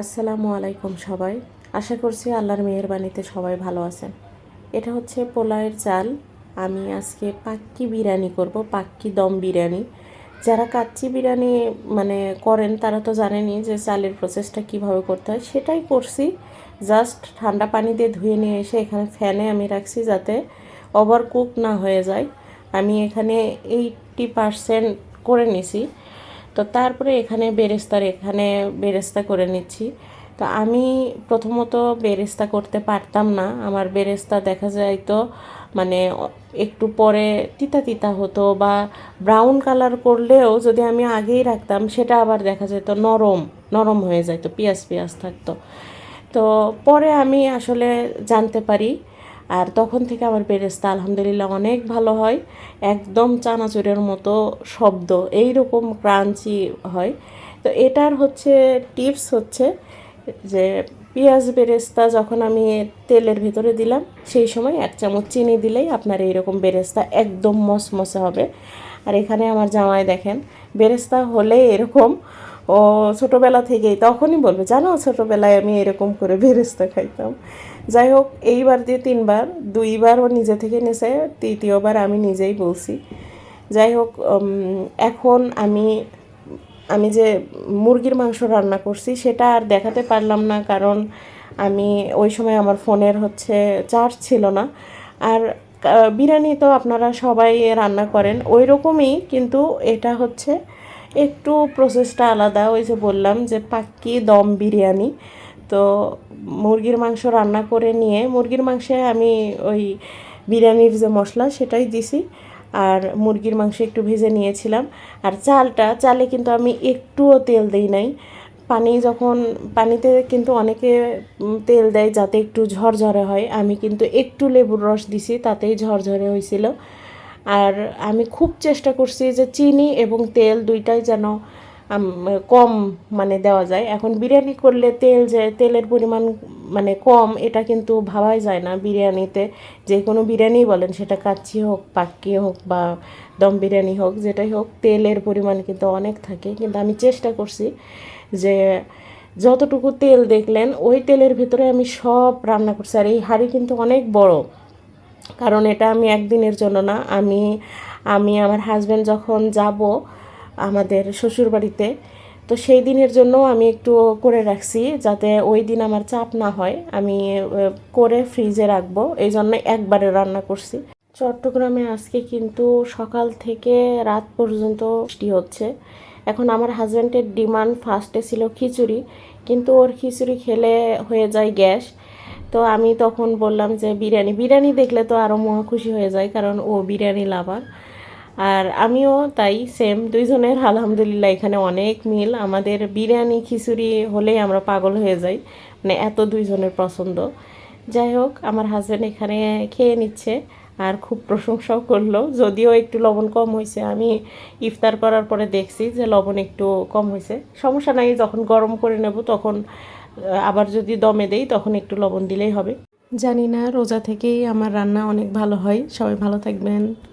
আসসালামু আলাইকুম সবাই। আশা করছি আল্লাহর মেহেরবানিতে সবাই ভালো আছেন। এটা হচ্ছে পোলাওয়ের চাল। আমি আজকে পাক্কি বিরিয়ানি করব, পাক্কি দম বিরিয়ানি। যারা কাচ্চি বিরিয়ানি মানে করেন, তারা তো জানেনই যে চালের প্রসেসটা কীভাবে করতে হয়। সেটাই করছি। জাস্ট ঠান্ডা পানি দিয়ে ধুয়ে নিয়ে এসে এখানে ফ্যানে আমি রাখছি যাতে ওভার কুক না হয়ে যায়। আমি এখানে এইটটি পারসেন্ট করে নিছি। তো তারপরে এখানে বেরেস্তার, এখানে বেরেস্তা করে নিচ্ছি। তো আমি প্রথমত বেরেস্তা করতে পারতাম না। আমার বেরেস্তা দেখা যায় তো মানে একটু পরে তিতা তিতা হতো বা ব্রাউন কালার করলেও যদি আমি আগেই রাখতাম, সেটা আবার দেখা যেত নরম নরম হয়ে যেত পেঁয়াজ পেঁয়াজ থাকতো। তো পরে আমি আসলে জানতে পারি আর তখন থেকে আমার বেরেস্তা আলহামদুলিল্লাহ অনেক ভালো হয়, একদম চানাচুরের মতো শব্দ এই রকম ক্রাঞ্চি হয়। তো এটার হচ্ছে টিপস হচ্ছে যে পেঁয়াজ বেরেস্তা যখন আমি তেলের ভেতরে দিলাম, সেই সময় এক চামচ চিনি দিলেই আপনার এইরকম বেরেস্তা একদম মসমসে হবে। আর এখানে আমার জামাই দেখেন, বেরেস্তা হলে এরকম ও ছোটোবেলা থেকেই তখনই বলবে, জানো, ছোটোবেলায় আমি এরকম করে বেরেস্তা খাইতাম। যাই হোক, এইবার দিয়ে তিনবার, দুইবার ও নিজে থেকে নেছে, তৃতীয়বার আমি নিজেই বলছি। যাই হোক এখন আমি আমি যে মুরগির মাংস রান্না করছি সেটা আর দেখাতে পারলাম না, কারণ আমি ওই সময় আমার ফোনের হচ্ছে চার্জ ছিল না। আর বিরিয়ানি তো আপনারা সবাই রান্না করেন ওই রকমই কিন্তু এটা হচ্ছে একটু প্রসেসটা আলাদা ওই যে বললাম যে পাক্কি দম বিরিয়ানি। তো মুরগির মাংস রান্না করে নিয়ে, মুরগির মাংসে আমি ওই বিরিয়ানির যে মশলা সেটাই দিছি। আর মুরগির মাংস একটু ভেজে নিয়েছিলাম। আর চালটা, চালে কিন্তু আমি একটুও তেল দিই নাই। পানি যখন, পানিতে কিন্তু অনেকে তেল দেয় যাতে একটু ঝরঝরে হয়। আমি কিন্তু একটু লেবুর রস দিছি, তাতেই ঝরঝরে হয়েছিল আর আমি খুব চেষ্টা করছি যে চিনি এবং তেল দুইটাই যেন কম মানে দেওয়া যায়। এখন বিরিয়ানি করলে তেল যে, তেলের পরিমাণ মানে কম, এটা কিন্তু ভাবাই যায় না বিরিয়ানিতে। যে কোনো বিরিয়ানি বলেন, সেটা কাচ্চি হোক, পাক্কি হোক বা দম বিরিয়ানি হোক, যেটাই হোক, তেলের পরিমাণ কিন্তু অনেক থাকে। কিন্তু আমি চেষ্টা করছি যে যতটুকু তেল দেখলেন, ওই তেলের ভিতরে আমি সব রান্না করছি। আর এই হাঁড়ি কিন্তু অনেক বড়। কারণ এটা আমি একদিনের জন্য না, আমি আমি আমার হাজব্যান্ড যখন যাব আমাদের শ্বশুরবাড়িতে, তো সেই দিনের জন্য আমি একটু করে রাখছি যাতে ওই দিন আমার চাপ না হয়। আমি করে ফ্রিজে রাখব, এই জন্য একবারে রান্না করছি। চট্টগ্রামে আজকে কিন্তু সকাল থেকে রাত পর্যন্ত বৃষ্টি হচ্ছে। এখন আমার হাজব্যান্ডের ডিমান্ড ফার্স্টে ছিল খিচুড়ি, কিন্তু ওর খিচুড়ি খেলে হয়ে যায় গ্যাস। তো আমি তখন বললাম যে বিরিয়ানি বিরিয়ানি দেখলে তো আরও মহা খুশি হয়ে যায়, কারণ ও বিরিয়ানি লাভার। আর আমিও তাই সেম দুইজনের আলহামদুলিল্লাহ এখানে অনেক মিল। আমাদের বিরিয়ানি, খিচুড়ি হলেই আমরা পাগল হয়ে যাই মানে এত দুইজনের পছন্দ। যাই হোক, আমার হাজব্যান্ড এখানে খেয়ে নিচ্ছে আর খুব প্রশংসাও করল, যদিও একটু লবণ কম হয়েছে। আমি ইফতার করার পরে দেখছি যে লবণ একটু কম হয়েছে। সমস্যা নাই, যখন গরম করে নেব তখন আবার যদি দমে দেই, তখন একটু লবণ দিলেই হবে। জানি না, রোজা থেকেই আমার রান্না অনেক ভালো হয়। সবাই ভালো থাকবেন।